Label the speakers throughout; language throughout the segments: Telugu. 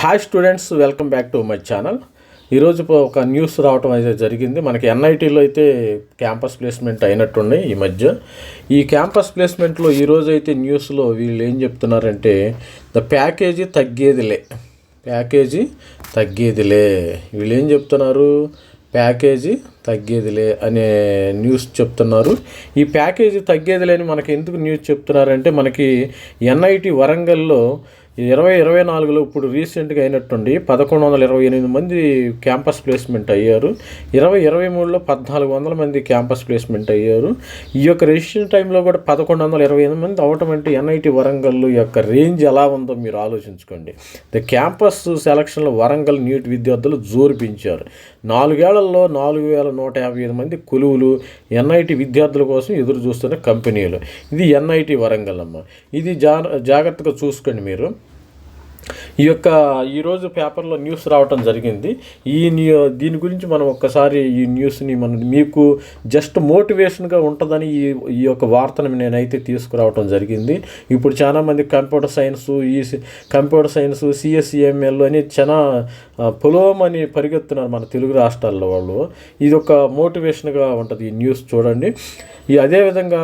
Speaker 1: Hi students welcome back to my channel. ఈరోజు ఒక న్యూస్ రావటం అయితే జరిగింది. మనకి ఎన్ఐటీలో అయితే క్యాంపస్ ప్లేస్మెంట్ అయినట్టుండే ఈ మధ్య. ఈ క్యాంపస్ ప్లేస్మెంట్లో ఈరోజు అయితే న్యూస్లో వీళ్ళు ఏం చెప్తున్నారంటే ద ప్యాకేజీ తగ్గేదిలే. ప్యాకేజీ తగ్గేదిలే. వీళ్ళు ఏం చెప్తున్నారు? ప్యాకేజీ తగ్గేదిలే అనే న్యూస్ చెప్తున్నారు. ఈ ప్యాకేజీ తగ్గేదిలే అని మనకి ఎందుకు న్యూస్ చెప్తున్నారంటే మనకి ఎన్ఐటి వరంగల్లో ఇరవై ఇరవై నాలుగులో ఇప్పుడు రీసెంట్గా అయినట్టుండి పదకొండు వందల ఇరవై ఎనిమిది మంది క్యాంపస్ ప్లేస్మెంట్ అయ్యారు. ఇరవై ఇరవై మూడులో పద్నాలుగు వందల మంది క్యాంపస్ ప్లేస్మెంట్ అయ్యారు. ఈ యొక్క రిజిస్ట్రేషన్ టైంలో కూడా పదకొండు వందల ఇరవై ఎనిమిది మంది అవటం అంటే ఎన్ఐటి వరంగల్ యొక్క రేంజ్ ఎలా ఉందో మీరు ఆలోచించుకోండి. ద క్యాంపస్ సెలక్షన్లో వరంగల్ నీట్ విద్యార్థులు జోరుపించారు నాలుగేళ్ళలో నాలుగు వేల నూట యాభై ఐదు మంది కొలువులు ఎన్ఐటి విద్యార్థుల కోసం ఎదురు చూస్తున్న కంపెనీలు. ఇది ఎన్ఐటి వరంగల్ అమ్మ. ఇది జా జాగ్రత్తగా చూసుకోండి మీరు. ఈ యొక్క ఈరోజు పేపర్లో న్యూస్ రావటం జరిగింది. ఈ న్యూ దీని గురించి మనం ఒక్కసారి ఈ న్యూస్ని మనం మీకు జస్ట్ మోటివేషన్గా ఉంటుందని ఈ ఈ యొక్క వార్తను నేనైతే తీసుకురావటం జరిగింది. ఇప్పుడు చాలామంది కంప్యూటర్ సైన్స్ ఈ కంప్యూటర్ సైన్స్ సిఎస్ఈఎంఎల్ అని చాలా ఆ, పొలోమని పరిగెత్తున్నారు మన తెలుగు రాష్ట్రాల్లో వాళ్ళు. ఇది ఒక మోటివేషన్గా ఉంటుంది ఈ న్యూస్ చూడండి. ఈ అదేవిధంగా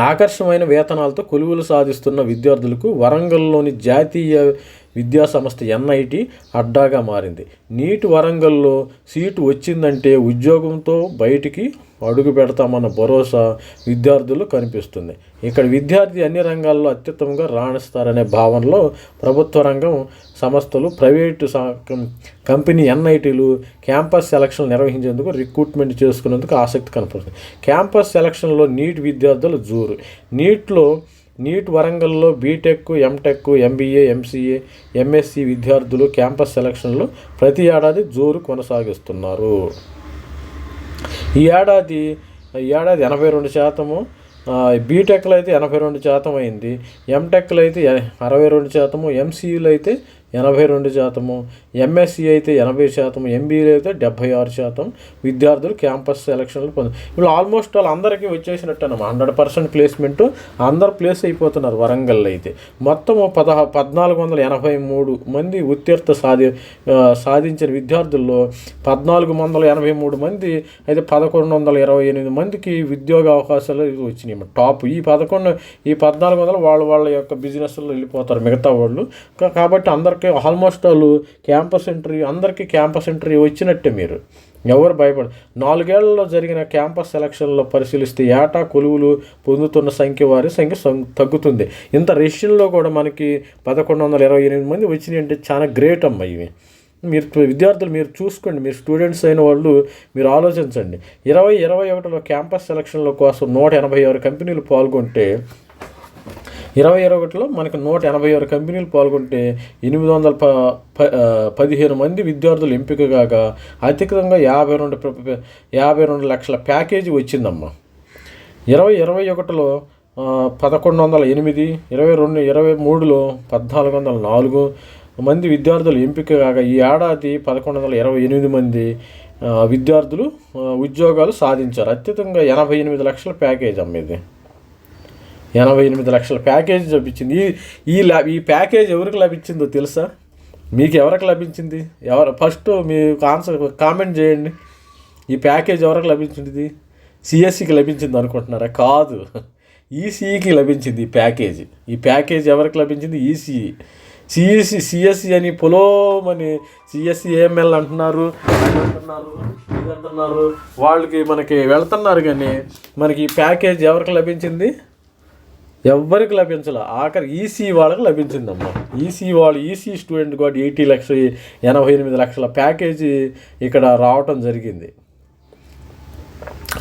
Speaker 1: ఆకర్షమైన వేతనాలతో కొలువులు సాధిస్తున్న విద్యార్థులకు వరంగల్లోని జాతీయ విద్యా సంస్థ ఎన్ఐటి అడ్డాగా మారింది. నీట్ వరంగల్లో సీటు వచ్చిందంటే ఉద్యోగంతో బయటికి అడుగు పెడతామన్న భరోసా విద్యార్థులు కనిపిస్తుంది. ఇక్కడ విద్యార్థి అన్ని రంగాల్లో అత్యుత్తమంగా రాణిస్తారనే భావనలో ప్రభుత్వ రంగం సంస్థలు ప్రైవేటు కంపెనీ ఎన్ఐటీలు క్యాంపస్ సెలక్షన్ నిర్వహించేందుకు రిక్రూట్మెంట్ చేసుకునేందుకు ఆసక్తి కనపడుతుంది. క్యాంపస్ సెలక్షన్లో నీట్ విద్యార్థులు జూరు. నీట్లో నీట్ వరంగల్లో BTech MTech MBA MCA MSc విద్యార్థులు క్యాంపస్ సెలక్షన్లు ప్రతి ఏడాది జోరు కొనసాగిస్తున్నారు. ఈ ఏడాది ఈ ఏడాది ఎనభై రెండు శాతము బీటెక్లో అయితే ఎనభై రెండు శాతం అయింది ఎంటెక్లో అయితే అరవై రెండు శాతము ఎంసీయూలో అయితే ఎనభై రెండు శాతము ఎంఎస్సి అయితే ఎనభై శాతం ఎంబీఏ అయితే డెబ్భై ఆరు శాతం. విద్యార్థులు క్యాంపస్ సెలక్షన్లు పొంది ఇప్పుడు ఆల్మోస్ట్ వాళ్ళు అందరికీ వచ్చేసినట్టు అన్నమాట. హండ్రెడ్ పర్సెంట్ ప్లేస్మెంట్ అందరు ప్లేస్ అయిపోతున్నారు వరంగల్లో అయితే. మొత్తం పదహ పద్నాలుగు వందల ఎనభై మూడు మంది ఉత్తీర్త సాధి సాధించిన విద్యార్థుల్లో పద్నాలుగు వందల ఎనభై మూడు మంది అయితే పదకొండు వందల ఇరవై ఎనిమిది మందికి ఉద్యోగ అవకాశాలు వచ్చినాయి టాప్ ఈ పదకొండు ఈ పద్నాలుగు వందలు వాళ్ళ వాళ్ళ యొక్క బిజినెస్లో వెళ్ళిపోతారు మిగతా వాళ్ళు. కాబట్టి కాబట్టి అందరికీ ఆల్మోస్ట్ వాళ్ళు క్యాంపస్ ఇంటర్వ్యూ అందరికీ క్యాంపస్ ఇంటర్వ్యూ వచ్చినట్టే మీరు. ఎవరు భయపడ నాలుగేళ్ళలో జరిగిన క్యాంపస్ సెలక్షన్లో పరిశీలిస్తే ఏటా కొలువులు పొందుతున్న సంఖ్య వారి సంఖ్య తగ్గుతుంది. ఇంత రష్యన్లో కూడా మనకి పదకొండు వందల ఇరవై ఎనిమిది మంది వచ్చినాయి అంటే చాలా గ్రేట్ అమ్మ ఇవి. మీరు విద్యార్థులు మీరు చూసుకోండి మీరు స్టూడెంట్స్ అయిన వాళ్ళు మీరు ఆలోచించండి. ఇరవై ఇరవై ఒకటిలో క్యాంపస్ సెలక్షన్ల కోసం నూట ఎనభై ఆరు కంపెనీలు పాల్గొంటే ఇరవై ఇరవై ఒకటిలో మనకి నూట ఎనభై ఆరు కంపెనీలు పాల్గొంటే ఎనిమిది వందల ప ప- పదిహేను మంది విద్యార్థులు ఎంపిక కాక అధికంగా యాభై రెండు యాభై రెండు లక్షల ప్యాకేజీ వచ్చిందమ్మా. ఇరవై ఇరవై ఒకటిలో పదకొండు వందల ఎనిమిది ఇరవై రెండు ఇరవై మూడులో పద్నాలుగు వందల నాలుగు మంది విద్యార్థులు ఎంపిక కాగా ఈ ఏడాది పదకొండు వందల ఇరవై ఎనిమిది మంది విద్యార్థులు ఉద్యోగాలు సాధించారు. అత్యధికంగా ఎనభై ఎనిమిది లక్షల ప్యాకేజ్ అమ్మ ఇది. ఎనభై ఎనిమిది లక్షల ప్యాకేజ్ లభించింది. ఈ ఈ లా- ఈ ప్యాకేజ్ ఎవరికి లభించిందో తెలుసా? మీకు ఎవరికి లభించింది? ఎవరు ఫస్ట్ మీకు ఆన్సర్ కామెంట్ చేయండి. ఈ ప్యాకేజ్ ఎవరికి లభించింది? సిఎస్సికి లభించింది అనుకుంటున్నారా? కాదు. ఈసీఈకి లభించింది ఈ ప్యాకేజ్. ఈ ప్యాకేజ్ ఎవరికి లభించింది? ఈసీఈ. సిఎస్సి సిఎస్సి అని పొలోమని సిఎస్సి ఏఎంఎల్ అంటున్నారు అంటున్నారు ఇది అంటున్నారు. వాళ్ళకి మనకి వెళ్తున్నారు కానీ మనకి ఈ ప్యాకేజ్ ఎవరికి లభించింది? ఎవ్వరికి లభించలే. ఆఖరి ఈసీ వాళ్ళకి లభించిందమ్మా. ఈసీ వాళ్ళు ఈసీ స్టూడెంట్ కూడా ఎయిటీ లక్ష ఎనభై ఎనిమిది లక్షల ప్యాకేజీ ఇక్కడ రావటం జరిగింది.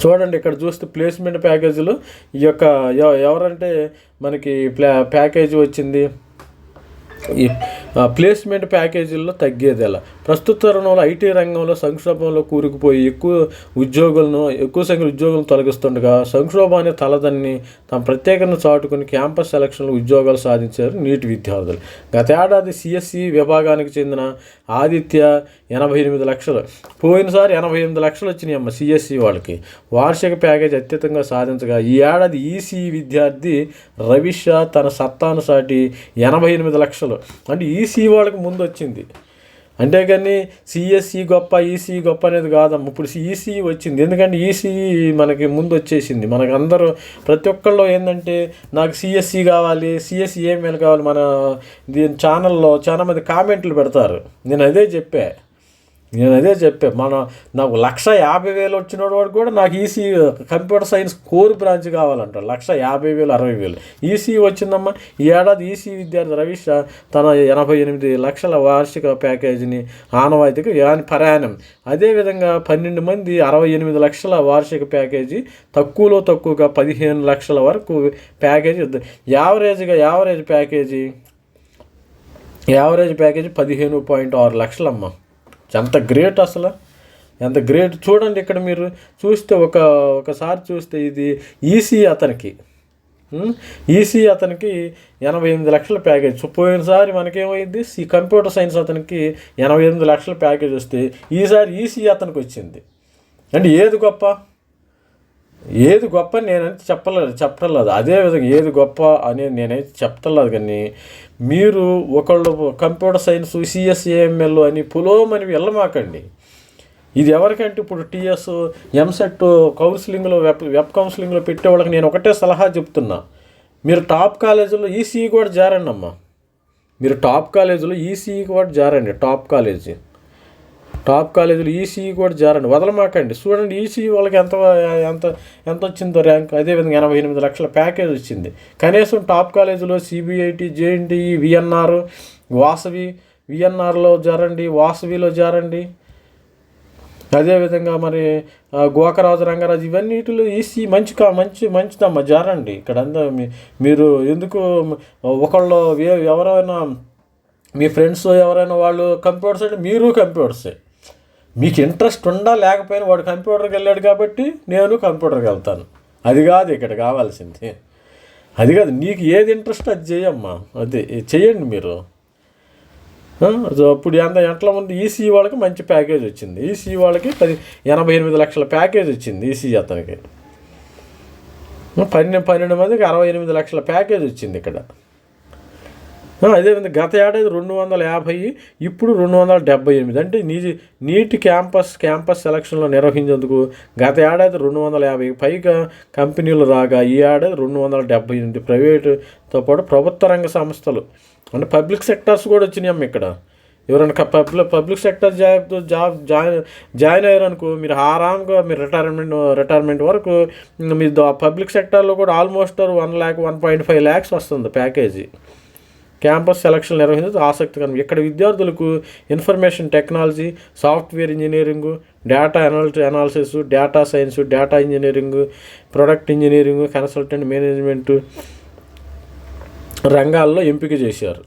Speaker 1: చూడండి ఇక్కడ చూస్తే ప్లేస్మెంట్ ప్యాకేజీలు ఈ యొక్క ఎవ- ఎవరంటే మనకి ప్లా ప్యాకేజీ వచ్చింది? ఈ ప్లేస్మెంట్ ప్యాకేజీల్లో తగ్గేది ఎలా? ప్రస్తుత తరుణంలో ఐటీ రంగంలో సంక్షోభంలో కూరుకుపోయి ఎక్కువ ఉద్యోగులను ఎక్కువ సంఖ్యలో ఉద్యోగులను తొలగిస్తుండగా సంక్షోభాన్ని తలదన్ని తమ ప్రత్యేకతను చాటుకుని క్యాంపస్ సెలక్షన్లో ఉద్యోగాలు సాధించారు నీటి విద్యార్థులు. గత ఏడాది సిఎస్సి విభాగానికి చెందిన ఆదిత్య ఎనభై ఎనిమిది లక్షలు. పోయినసారి ఎనభై ఎనిమిది లక్షలు వచ్చినాయి అమ్మ సిఎస్సి వాళ్ళకి. వార్షిక ప్యాకేజ్ అత్యధికంగా సాధించగా ఈ ఏడాది ఈసీ విద్యార్థి రవిష తన సత్తాను సాటి ఎనభై ఎనిమిది లక్షలు. అంటే ఈసీ వాళ్ళకి ముందు వచ్చింది. అంటే కానీ సిఎస్ఈ గొప్ప ఈసీ గొప్ప అనేది కాదమ్మ. ఇప్పుడు ఈసీ వచ్చింది. ఎందుకంటే ఈసీ మనకి ముందు వచ్చేసింది. మనకు అందరూ ప్రతి ఒక్కళ్ళు ఏంటంటే నాకు సిఎస్ఈ కావాలి సిఎస్ఈ ఏమేమి కావాలి మన దీని ఛానల్లో చాలామంది కామెంట్లు పెడతారు. నేను అదే చెప్పా. నేను అదే చెప్పా మన నాకు లక్ష యాభై వేలు వచ్చిన వాడు కూడా నాకు EC computer science core branch కావాలంట లక్ష యాభై వేలు అరవై వేలు. ఈసీ వచ్చిందమ్మా ఈ ఏడాది ఈసీ విద్యార్థి రవీష్ తన ఎనభై ఎనిమిది లక్షల వార్షిక ప్యాకేజీని ఆనవాయితీకి యాని ప్రయాణం. అదేవిధంగా పన్నెండు మంది అరవై ఎనిమిది లక్షల వార్షిక ప్యాకేజీ తక్కువలో తక్కువగా పదిహేను లక్షల వరకు ప్యాకేజీ యావరేజ్గా యావరేజ్ ప్యాకేజీ యావరేజ్ ప్యాకేజీ పదిహేను పాయింట్ ఆరు లక్షలమ్మా. ఎంత గ్రేట్ అసలు? ఎంత గ్రేట్ చూడండి ఇక్కడ మీరు చూస్తే ఒక ఒకసారి చూస్తే ఇది ఈసీ అతనికి. ఈసీ అతనికి ఎనభై ఎనిమిది లక్షల ప్యాకేజ్ పోయినసారి మనకేమైంది? సి కంప్యూటర్ సైన్స్ అతనికి ఎనభై ఎనిమిది లక్షల ప్యాకేజ్ వస్తే ఈసారి ఈసీ అతనికి వచ్చింది. అంటే ఏది గొప్ప? ఏది గొప్ప నేనైతే చెప్పలేదు చెప్పలేదు. అదే విధంగా ఏది గొప్ప అనేది నేనైతే చెప్తలేదు కానీ మీరు ఒకళ్ళు కంప్యూటర్ సైన్స్ సిఎస్ఏఎంఎల్ అని పులోమని వెళ్ళమాకండి. ఇది ఎవరికంటే ఇప్పుడు టీఎస్ ఎంసెట్ కౌన్సిలింగ్లో వెబ్ వెబ్ కౌన్సిలింగ్లో పెట్టే వాళ్ళకి నేను ఒకటే సలహా చెప్తున్నా. మీరు టాప్ కాలేజీలో ఈసీఈ కూడా జారండి అమ్మా మీరు టాప్ కాలేజీలో ఈసీఈ కూడా జారండి టాప్ కాలేజీ. టాప్ కాలేజీలు ఈసీఈ కూడా జారండి. వదలమాకండి. చూడండి ఈసీఈ వాళ్ళకి ఎంత ఎంత ఎంత వచ్చిందో ర్యాంక్. అదేవిధంగా ఎనభై ఎనిమిది లక్షల ప్యాకేజ్ వచ్చింది. కనీసం టాప్ కాలేజీలో సిబిఐటి జేఎన్టీఈ విఎన్ఆర్ వాసవి విఎన్ఆర్లో జారండి వాసవిలో జారండి. అదేవిధంగా మరి గోకరాజు రంగరాజు ఇవన్నిటిలో ఈసీ మంచి కా మంచి మంచిదమ్మా జారండి. ఇక్కడ అంతా మీ- మీరు ఎందుకు ఒకళ్ళు ఎవరైనా మీ ఫ్రెండ్స్ ఎవరైనా వాళ్ళు కంప్యూటర్స్ అంటే మీరు కంప్యూటర్సే. మీకు ఇంట్రెస్ట్ ఉండా లేకపోయినా వాడు కంప్యూటర్కి వెళ్ళాడు కాబట్టి నేను కంప్యూటర్కి వెళ్తాను. అది కాదు ఇక్కడ కావాల్సింది. అది కాదు నీకు ఏది ఇంట్రెస్ట్ అది చేయమ్మా అది చేయండి మీరు. అప్పుడు ఎంత ఎంతలో ఉంది ఈసీ వాళ్ళకి మంచి ప్యాకేజ్ వచ్చింది. ఈసీ వాళ్ళకి పది ఎనభై ఎనిమిది లక్షల ప్యాకేజ్ వచ్చింది ఈసీ అతనికి. పన్నెండు పన్నెండు మందికి అరవై ఎనిమిది లక్షల ప్యాకేజ్ వచ్చింది ఇక్కడ. అదేవిధంగా గత ఏడాది రెండు వందల యాభై ఇప్పుడు రెండు వందల డెబ్బై ఎనిమిది. అంటే నీ నీటి క్యాంపస్ క్యాంపస్ సెలక్షన్లో నిర్వహించేందుకు గత ఏడాది రెండు వందల యాభై పైగా కంపెనీలు రాగా ఈ ఏడాది రెండు వందల డెబ్బై ఎనిమిది ప్రైవేటుతో పాటు ప్రభుత్వ రంగ సంస్థలు. అంటే పబ్లిక్ సెక్టర్స్ కూడా వచ్చినాయమ్మ ఇక్కడ. ఎవరైనా public public sector job job join join అయ్యారనుకో మీరు ఆరామ్గా మీరు రిటైర్మెంట్ రిటైర్మెంట్ వరకు మీ ద- పబ్లిక్ సెక్టార్లో కూడా almost one lakh one point five lakhs వస్తుంది ప్యాకేజీ. క్యాంపస్ సెలక్షన్ నిర్వహించడం ఆసక్తికరం. ఇక్కడ విద్యార్థులకు information technology software engineering data అనాలి analysis data science data engineering product engineering consultant management రంగాల్లో ఎంపిక చేశారు.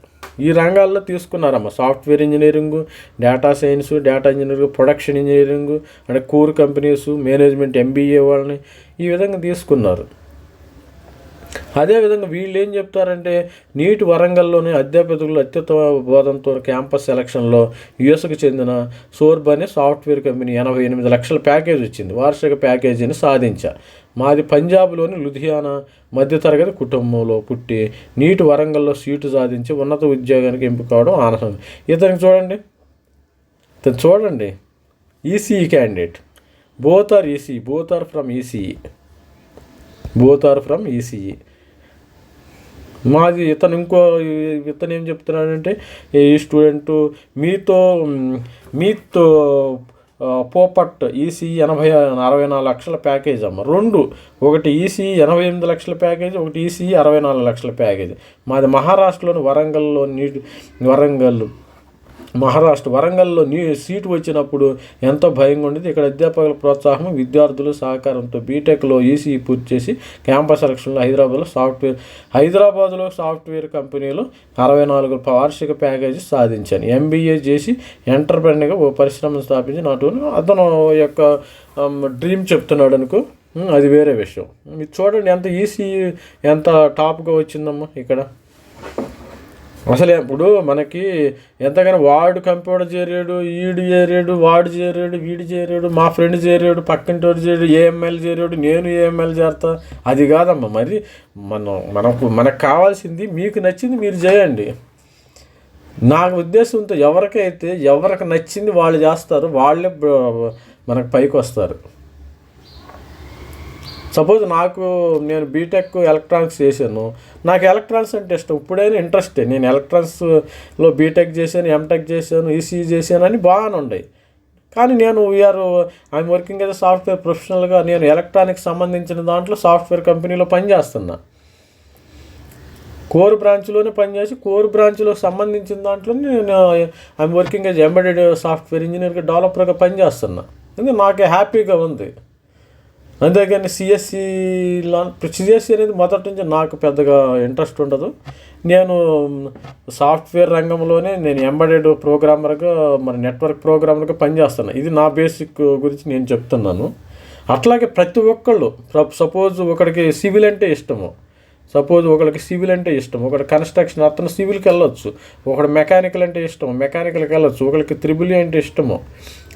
Speaker 1: ఈ రంగాల్లో తీసుకున్నారమ్మ. Software engineering data science data engineering production engineering అంటే కూర్ కంపెనీస్ మేనేజ్మెంట్ ఎంబీఏ వాళ్ళని ఈ విధంగా తీసుకున్నారు. అదేవిధంగా వీళ్ళు ఏం చెప్తారంటే నీటి వరంగల్లోని అధ్యాపకులు అత్యుత్తమ బోధంతో క్యాంపస్ సెలక్షన్లో యుఎస్కు చెందిన సోర్బ్ అనే సాఫ్ట్వేర్ కంపెనీ ఎనభై ఎనిమిది లక్షల ప్యాకేజ్ వచ్చింది వార్షిక ప్యాకేజీని సాధించా. మాది పంజాబ్లోని లుధియానా మధ్యతరగతి కుటుంబంలో పుట్టి నీటి వరంగల్లో సీటు సాధించి ఉన్నత ఉద్యోగానికి ఎంపికవడం ఆనందం ఇతనికి చూడండి. ఇతను చూడండి. ECE candidate both are EC both are from ECE both are from ECE మాది ఇతను ఇంకో ఇతను ఏం చెప్తున్నాడంటే ఈ స్టూడెంట్ మీతో మీతో పోపట్ ఈసీ ఎనభై అరవై నాలుగు లక్షల ప్యాకేజ్ అమ్మ. రెండు ఒకటి ఈసీ ఎనభై ఎనిమిది లక్షల ప్యాకేజ్ ఒకటి ఈసీ అరవై నాలుగు లక్షల ప్యాకేజ్. మాది మహారాష్ట్రలోని వరంగల్లో నీటి వరంగల్ మహారాష్ట్ర వరంగల్లో న్యూ సీటు వచ్చినప్పుడు ఎంతో భయంగా ఉండేది. ఇక్కడ అధ్యాపకుల ప్రోత్సాహం విద్యార్థుల సహకారంతో బీటెక్లో ఈసీ పూర్తి చేసి క్యాంపస్ సెలక్షన్లో హైదరాబాద్లో సాఫ్ట్వేర్ హైదరాబాద్లో సాఫ్ట్వేర్ కంపెనీలో అరవై నాలుగు వార్షిక ప్యాకేజీ సాధించాను ఎంబీఏ చేసి ఎంటర్ప్రెన్యూర్గా ఓ పరిశ్రమను స్థాపించి నాటు అతను యొక్క డ్రీమ్ చెప్తున్నాడు అనుకో. అది వేరే విషయం. మీరు చూడండి ఎంత ఈసీ ఎంత టాప్గా వచ్చిందమ్మా ఇక్కడ. అసలు ఇప్పుడు మనకి ఎంతగానో వాడు కంప్యూటర్ చేరాడు ఈడు చేరాడు వాడు చేరాడు వీడు చేరాడు మా ఫ్రెండ్ చేరాడు పక్కింటోడు చేరాడు ఏఎంఎల్ చేరాడు నేను ఏఎంఎల్ చేస్తా అది కాదమ్మా మరి మనం మనకు మనకు కావాల్సింది మీకు నచ్చింది మీరు చేయండి. నాకు ఉద్దేశంతో ఎవరికైతే ఎవరికి నచ్చింది వాళ్ళు చేస్తారు వాళ్ళే మనకు పైకి వస్తారు సపోజ్ నాకు నేను బీటెక్ ఎలక్ట్రానిక్స్ చేశాను నాకు ఎలక్ట్రానిక్స్ అంటే ఇష్టం. ఇప్పుడైనా ఇంట్రెస్టే నేను ఎలక్ట్రానిక్స్లో బీటెక్ చేశాను ఎంటెక్ చేశాను ఈసీ చేశాను అని బాగానే ఉన్నాయి. కానీ నేను we are I'm working as software ప్రొఫెషనల్గా నేను ఎలక్ట్రానిక్స్ సంబంధించిన దాంట్లో సాఫ్ట్వేర్ కంపెనీలో పనిచేస్తున్నా కోర్ బ్రాంచ్లోనే పనిచేసి కోర్ బ్రాంచ్లో సంబంధించిన దాంట్లో నేను I'm working as embedded software ఇంజనీర్గా డెవలపర్గా పనిచేస్తున్నా ఎందుకంటే నాకు హ్యాపీగా ఉంది. అంతేగాని సిఎస్సిలో సిఎస్సి అనేది మొదటి నుంచి నాకు పెద్దగా ఇంట్రెస్ట్ ఉండదు. నేను సాఫ్ట్వేర్ రంగంలోనే నేను ఎంబెడెడ్ ప్రోగ్రామర్గా మరి నెట్వర్క్ ప్రోగ్రామర్గా పనిచేస్తాను. ఇది నా బేసిక్ గురించి నేను చెప్తున్నాను. అట్లాగే ప్రతి ఒక్కళ్ళు సపోజ్ ఒకడికి సివిల్ అంటే ఇష్టము. సపోజ్ ఒకరికి సివిల్ అంటే ఇష్టం ఒకటి కన్స్ట్రక్షన్ అతను సివిల్కి వెళ్ళొచ్చు. ఒకడు మెకానికల్ అంటే ఇష్టం మెకానికల్కి వెళ్ళొచ్చు. ఒకరికి త్రిబుల్ అంటే ఇష్టము.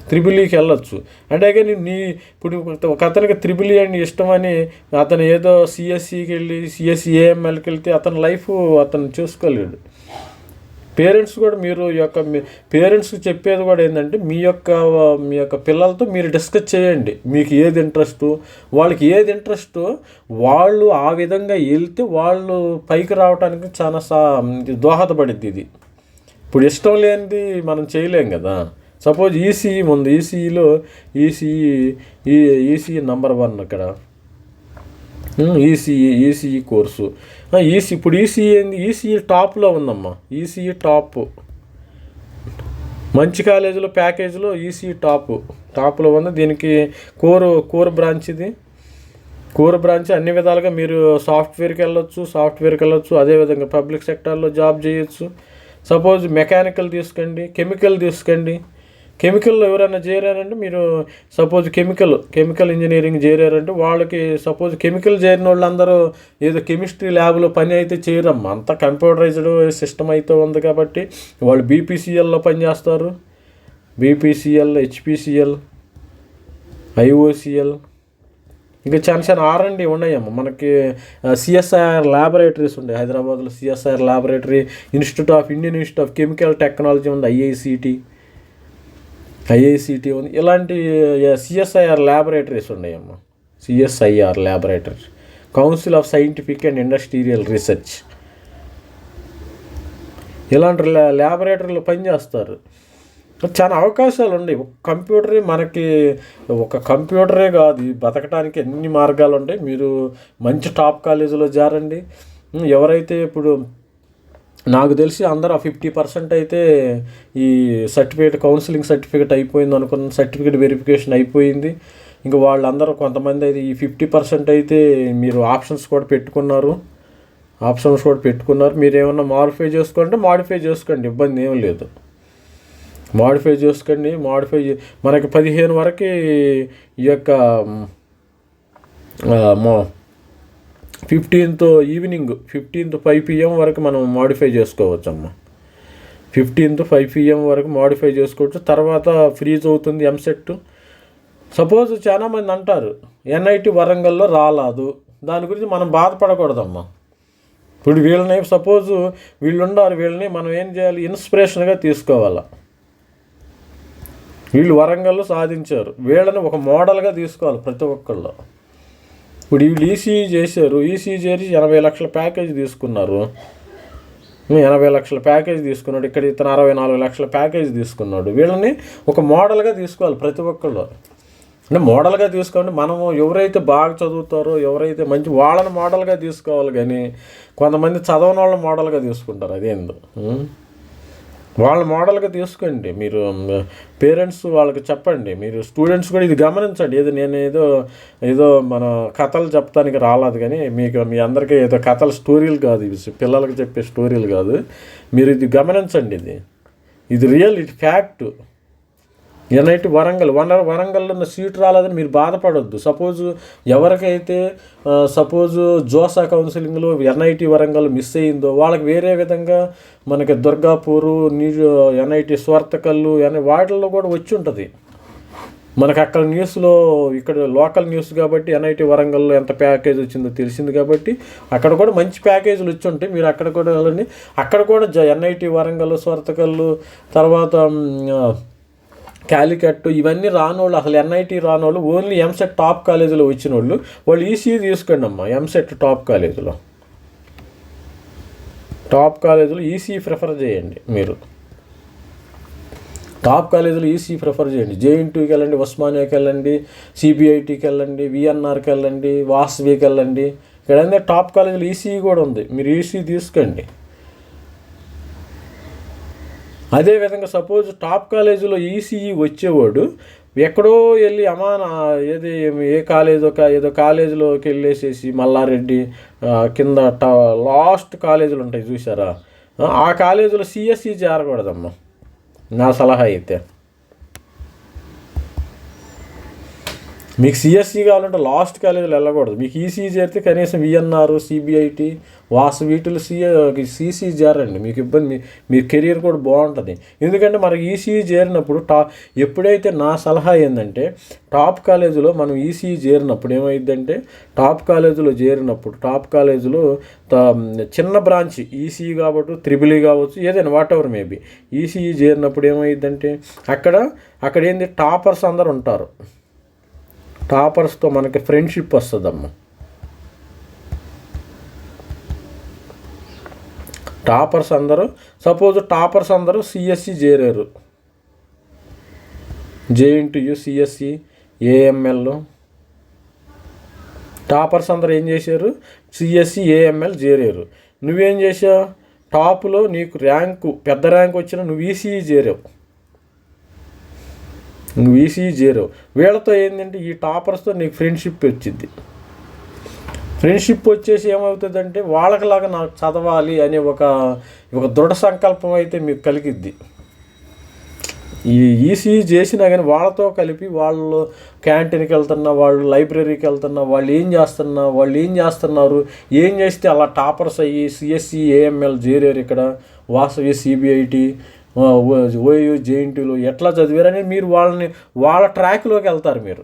Speaker 1: త్రిబులీకి వెళ్ళొచ్చు. అంటే కానీ నీ ఇప్పుడు ఒక అతనికి త్రిబుల్ అని ఇష్టమని అతను ఏదో సిఎస్సికి వెళ్ళి సిఎస్సి ఏఎంఎల్కి వెళ్తే అతని లైఫ్ అతను చూసుకోలేడు. పేరెంట్స్ కూడా మీరు ఈ యొక్క మీ పేరెంట్స్కి చెప్పేది కూడా ఏంటంటే మీ యొక్క మీ యొక్క పిల్లలతో మీరు డిస్కస్ చేయండి. మీకు ఏది ఇంట్రెస్ట్ వాళ్ళకి ఏది ఇంట్రెస్ట్ వాళ్ళు ఆ విధంగా వెళ్తే వాళ్ళు పైకి రావడానికి చాలా సా దోహదపడిద్ది ఇది. ఇప్పుడు ఇష్టం లేనిది మనం చేయలేం కదా. సపోజ్ ఈసీఈ ఉంది ఈసీఈలో ఈసీఈ ఈ ఈసీఈ నంబర్ వన్ అక్కడ ఈసీఈ ఈసీఈ కోర్సు ఈసీ ఇప్పుడు ఈసీఈ ఏంది ఈసీఈ టాప్లో ఉందమ్మా ఈసీఈ టాప్ మంచి కాలేజీలో ప్యాకేజీలో ఈసీఈ టాప్ టాప్లో ఉంది దీనికి కోర్ కోర్ బ్రాంచ్ ఇది కోర్ బ్రాంచ్ అన్ని విధాలుగా మీరు సాఫ్ట్వేర్కి వెళ్ళొచ్చు సాఫ్ట్వేర్కి వెళ్ళొచ్చు అదేవిధంగా పబ్లిక్ సెక్టార్లో జాబ్ చేయొచ్చు సపోజ్ మెకానికల్ తీసుకోండి కెమికల్ తీసుకోండి కెమికల్లో ఎవరైనా చేరారంటే మీరు సపోజ్ కెమికల్ కెమికల్ ఇంజనీరింగ్ చేరారంటే వాళ్ళకి సపోజ్ కెమికల్ చేరిన వాళ్ళందరూ ఏదో కెమిస్ట్రీ ల్యాబ్లో పని అయితే చేయరమ్మా. అంతా కంప్యూటరైజ్డ్ సిస్టమ్ అయితే ఉంది కాబట్టి వాళ్ళు బీపీసీఎల్లో పనిచేస్తారు బీపీసీఎల్ హెచ్పిసిఎల్ ఐఓసిఎల్. ఇంకా చాలా చాలా ఆర్ అండి ఉన్నాయమ్మ. మనకి సిఎస్ఐఆర్ ల్యాబొరేటరీస్ ఉన్నాయి హైదరాబాద్లో CSIR laboratory institute of Indian institute of chemical technology ఉంది ఐఐసిటి. ఐఐసిటి ఉంది. ఇలాంటి సిఎస్ఐఆర్ ల్యాబొరేటరీస్ ఉన్నాయమ్మా. CSIR laboratory council of scientific and industrial research ఇలాంటి ల్యా పనిచేస్తారు చాలా అవకాశాలు ఉన్నాయి. ఒక కంప్యూటరే మనకి ఒక కంప్యూటరే కాదు. బతకడానికి ఎన్ని మార్గాలు ఉంటాయి. మీరు మంచి టాప్ కాలేజీలో జారండి. ఎవరైతే ఇప్పుడు నాకు తెలిసి అందరూ ఫిఫ్టీ పర్సెంట్ అయితే ఈ సర్టిఫికేట్ కౌన్సిలింగ్ సర్టిఫికేట్ అయిపోయింది అనుకున్న సర్టిఫికేట్ వెరిఫికేషన్ అయిపోయింది. ఇంకా వాళ్ళందరూ కొంతమంది అయితే ఈ ఫిఫ్టీ పర్సెంట్ అయితే మీరు ఆప్షన్స్ కూడా పెట్టుకున్నారు. ఆప్షన్స్ కూడా పెట్టుకున్నారు. మీరు ఏమన్నా మాడిఫై చేసుకుంటే మాడిఫై చేసుకోండి ఇబ్బంది ఏం లేదు. మాడిఫై చేసుకోండి మాడిఫై మనకి పదిహేను వరకు ఈ యొక్క మో fifteenth evening fifteenth five PM వరకు మనం మాడిఫై చేసుకోవచ్చమ్మా. ఫిఫ్టీన్త్ ఫైవ్ పిఎం వరకు మాడిఫై చేసుకోవచ్చు. తర్వాత ఫ్రీజ్ అవుతుంది ఎంసెట్ సపోజ్ చాలామంది అంటారు ఎన్ఐటి వరంగల్లో రాలేదు. దాని గురించి మనం బాధపడకూడదమ్మా. ఇప్పుడు వీళ్ళని సపోజ్ వీళ్ళు ఉండారు వీళ్ళని మనం ఏం చేయాలి? ఇన్స్పిరేషన్గా తీసుకోవాలా. వీళ్ళు వరంగల్లో సాధించారు. వీళ్ళని ఒక మోడల్గా తీసుకోవాలి ప్రతి ఒక్కళ్ళు. ఇప్పుడు వీళ్ళు ఈసీఈ చేశారు. ఈసీఈ చేసి ఎనభై లక్షల ప్యాకేజ్ తీసుకున్నారు. ఎనభై లక్షల ప్యాకేజ్ తీసుకున్నాడు. ఇక్కడ ఇతను అరవై నాలుగు లక్షల ప్యాకేజ్ తీసుకున్నాడు. వీళ్ళని ఒక మోడల్గా తీసుకోవాలి ప్రతి ఒక్కళ్ళు. అంటే మోడల్గా తీసుకోండి. మనము ఎవరైతే బాగా చదువుతారో ఎవరైతే మంచి వాళ్ళని మోడల్గా తీసుకోవాలి కానీ కొంతమంది చదవని వాళ్ళని మోడల్గా తీసుకుంటారు. అదేందో వాళ్ళ మోడల్గా తీసుకోండి. మీరు పేరెంట్స్ వాళ్ళకి చెప్పండి. మీరు స్టూడెంట్స్ కూడా ఇది గమనించండి. ఏదో నేను ఏదో ఏదో మన కథలు చెప్పడానికి రాలేదు కానీ మీకు మీ అందరికీ ఏదో కథల స్టోరీలు కాదు. ఇవి పిల్లలకి చెప్పే స్టోరీలు కాదు. మీరు ఇది గమనించండి ఇది. ఇది రియల్ ఇది ఫ్యాక్ట్. ఎన్ఐటి వరంగల్ వన వరంగల్లో ఉన్న సీట్ రాలేదని మీరు బాధపడొద్దు. సపోజ్ ఎవరికైతే సపోజ్ జోసా కౌన్సిలింగ్లో ఎన్ఐటి వరంగల్ మిస్ అయిందో వాళ్ళకి వేరే విధంగా మనకి దుర్గాపూరు న్యూ ఎన్ఐటి స్వార్థకల్లు అనే వాటిల్లో కూడా వచ్చి ఉంటుంది. మనకు అక్కడ న్యూస్లో ఇక్కడ లోకల్ న్యూస్ కాబట్టి ఎన్ఐటి వరంగల్లో ఎంత ప్యాకేజ్ వచ్చిందో తెలిసింది కాబట్టి అక్కడ కూడా మంచి ప్యాకేజీలు వచ్చి ఉంటాయి. మీరు అక్కడ కూడా వెళ్ళండి. అక్కడ కూడా జ ఎన్ఐటి వరంగల్ స్వర్తకల్లు తర్వాత క్యాలికట్ ఇవన్నీ రానోళ్ళు అసలు ఎన్ఐటి రానోళ్ళు ఓన్లీ ఎంసెట్ టాప్ కాలేజీలో వచ్చిన వాళ్ళు వాళ్ళు ఈసీ తీసుకోండి అమ్మా ఎంసెట్ టాప్ కాలేజీలో. టాప్ కాలేజీలో ఈసీ ప్రిఫర్ చేయండి మీరు. టాప్ కాలేజీలో ఈసీ ప్రిఫర్ చేయండి. జేఎన్టీకి వెళ్ళండి ఉస్మానియాకి వెళ్ళండి సిబిఐటికి వెళ్ళండి విఎన్ఆర్కి వెళ్ళండి వాస్వికి వెళ్ళండి. ఇక్కడ టాప్ కాలేజీలో ఈసీ కూడా ఉంది. మీరు ఈసీ తీసుకోండి. అదేవిధంగా సపోజ్ టాప్ కాలేజీలో ఈసీఈ వచ్చేవాడు ఎక్కడో వెళ్ళి అమాన ఏది ఏ కాలేజ్ ఒక ఏదో కాలేజీలోకి వెళ్ళేసేసి మల్లారెడ్డి కింద టా లాస్ట్ కాలేజీలు ఉంటాయి చూసారా ఆ, ఆ కాలేజీలో సిఎస్సి చేరకూడదమ్మా. నా సలహా అయితే. మీకు సిఎస్సి కావాలంటే లాస్ట్ కాలేజీలో వెళ్ళకూడదు. మీకు ఈసీఈ చేరితే కనీసం విఎన్ఆర్ సిబిఐటి వాసు వీటిలో సిఏ సీసీ చేరండి మీకు ఇబ్బంది మీ కెరీర్ కూడా బాగుంటుంది. ఎందుకంటే మనకి ఈసీఈ చేరినప్పుడు టా ఎప్పుడైతే నా సలహా ఏంటంటే టాప్ కాలేజీలో మనం ఈసీఈ చేరినప్పుడు ఏమైందంటే టాప్ కాలేజీలో చేరినప్పుడు టాప్ కాలేజీలో చిన్న బ్రాంచ్ ఈసీఈ కాబట్టి త్రిబుల్ కావచ్చు ఏదైనా వాట్ ఎవర్ మేబీ ఈసీఈ చేరినప్పుడు ఏమైందంటే అక్కడ అక్కడ ఏంది టాపర్స్ అందరు ఉంటారు. టాపర్స్తో మనకి ఫ్రెండ్షిప్ వస్తుందమ్మా. టాపర్స్ అందరూ సపోజ్ టాపర్స్ అందరూ సిఎస్సి చేరారు. జేఎన్టీయు సిఎస్సి ఏఎంఎల్ టాపర్స్ అందరూ ఏం చేశారు? సిఎస్సి ఏఎంఎల్ చేరారు. నువ్వేం చేసావు టాప్లో నీకు ర్యాంకు పెద్ద ర్యాంక్ వచ్చినా నువ్వు ఈసీఈ చేరావు. నువ్వు ఈసీఈ చేరావు. వీళ్ళతో ఏంటంటే ఈ టాపర్స్తో నీకు ఫ్రెండ్షిప్ వచ్చింది. ఫ్రెండ్షిప్ వచ్చేసి ఏమవుతుందంటే వాళ్ళకిలాగా నాకు చదవాలి అనే ఒక ఒక దృఢ సంకల్పం అయితే మీకు కలిగిద్ది. ఈ ఈసీ చేసినా కానీ వాళ్ళతో కలిపి వాళ్ళు క్యాంటీన్కి వెళ్తున్నా వాళ్ళు లైబ్రరీకి వెళ్తున్నా వాళ్ళు ఏం చేస్తున్నా వాళ్ళు ఏం చేస్తున్నారు ఏం చేస్తే అలా టాపర్స్ అయ్యి సిఎస్సి ఏఎంఎల్ జేరారు ఇక్కడ వాసవి సిబిఐటి ఓయూ జేఎన్టీలు ఎట్లా చదివారని మీరు వాళ్ళని వాళ్ళ ట్రాక్లోకి వెళ్తారు మీరు.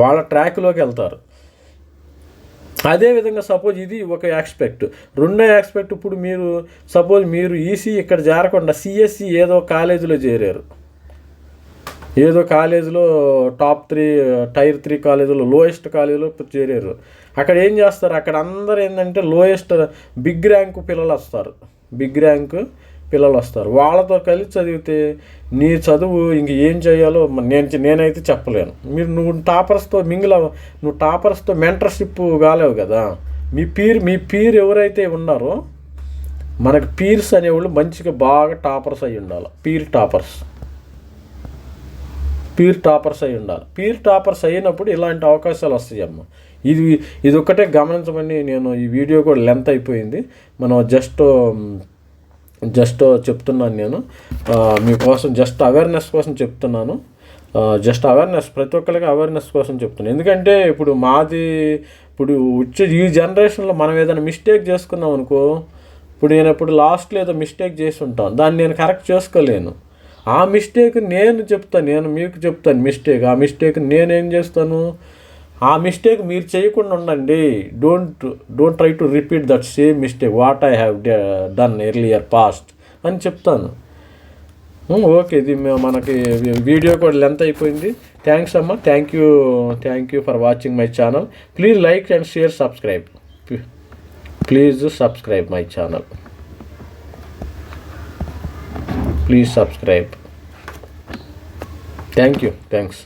Speaker 1: వాళ్ళ ట్రాక్లోకి వెళ్తారు. అదేవిధంగా సపోజ్ ఇది ఒక ఆస్పెక్ట్ రెండో ఆస్పెక్ట్ ఇప్పుడు మీరు సపోజ్ మీరు ఈసీ ఇక్కడ చేరకుండా సిఎస్సి ఏదో కాలేజీలో చేరారు. ఏదో కాలేజీలో టాప్ త్రీ టైర్ త్రీ కాలేజీలో లోయెస్ట్ కాలేజీలో చేరారు. అక్కడ ఏం చేస్తారు? అక్కడ అందరు ఏంటంటే లోయెస్ట్ బిగ్ ర్యాంక్ పిల్లలు వస్తారు. బిగ్ ర్యాంక్ పిల్లలు వస్తారు వాళ్ళతో కలిసి చదివితే నీ చదువు ఇంక ఏం చేయాలో నేను నేనైతే చెప్పలేను. మీరు నువ్వు టాపర్స్తో మింగిల నువ్వు టాపర్స్తో మెంటర్షిప్ కాలేవు కదా. మీ పీర్ మీ పీర్ ఎవరైతే ఉన్నారో మనకు పీర్స్ అనేవాళ్ళు మంచిగా బాగా టాపర్స్ అయి ఉండాలి. Peer toppers. పీర్ టాపర్స్ అయి ఉండాలి. పీర్ టాపర్స్ అయినప్పుడు ఇలాంటి అవకాశాలు వస్తాయి అమ్మ. ఇది ఇది ఒక్కటే గమనించమని నేను ఈ వీడియో కూడా లెంత్ అయిపోయింది. మనం జస్ట్ జస్ట్ చెప్తున్నాను నేను. మీకోసం జస్ట్ అవేర్నెస్ కోసం చెప్తున్నాను. జస్ట్ అవేర్నెస్ ప్రతి ఒక్కరికి అవేర్నెస్ కోసం చెప్తున్నాను. ఎందుకంటే ఇప్పుడు మాది ఇప్పుడు వచ్చే ఈ జనరేషన్లో మనం ఏదైనా మిస్టేక్ చేసుకున్నాం అనుకో ఇప్పుడు నేను ఇప్పుడు లాస్ట్లో ఏదో మిస్టేక్ చేసి ఉంటాను. దాన్ని నేను కరెక్ట్ చేసుకోలేను. ఆ మిస్టేక్ నేను చెప్తాను నేను మీకు చెప్తాను మిస్టేక్ ఆ మిస్టేక్ నేనేం చేస్తాను? ఆ మిస్టేక్ మీరు చేయకుండా ఉండండి. Don't don't try to repeat that same mistake what I have done earlier past అని చెప్తాను. ఓకే ఇది మనకి వీడియో కూడా లెంత్ అయిపోయింది. థ్యాంక్స్ అమ్మ. Thank you thank you for watching my channel please like and share subscribe please subscribe my channel please subscribe thank you thanks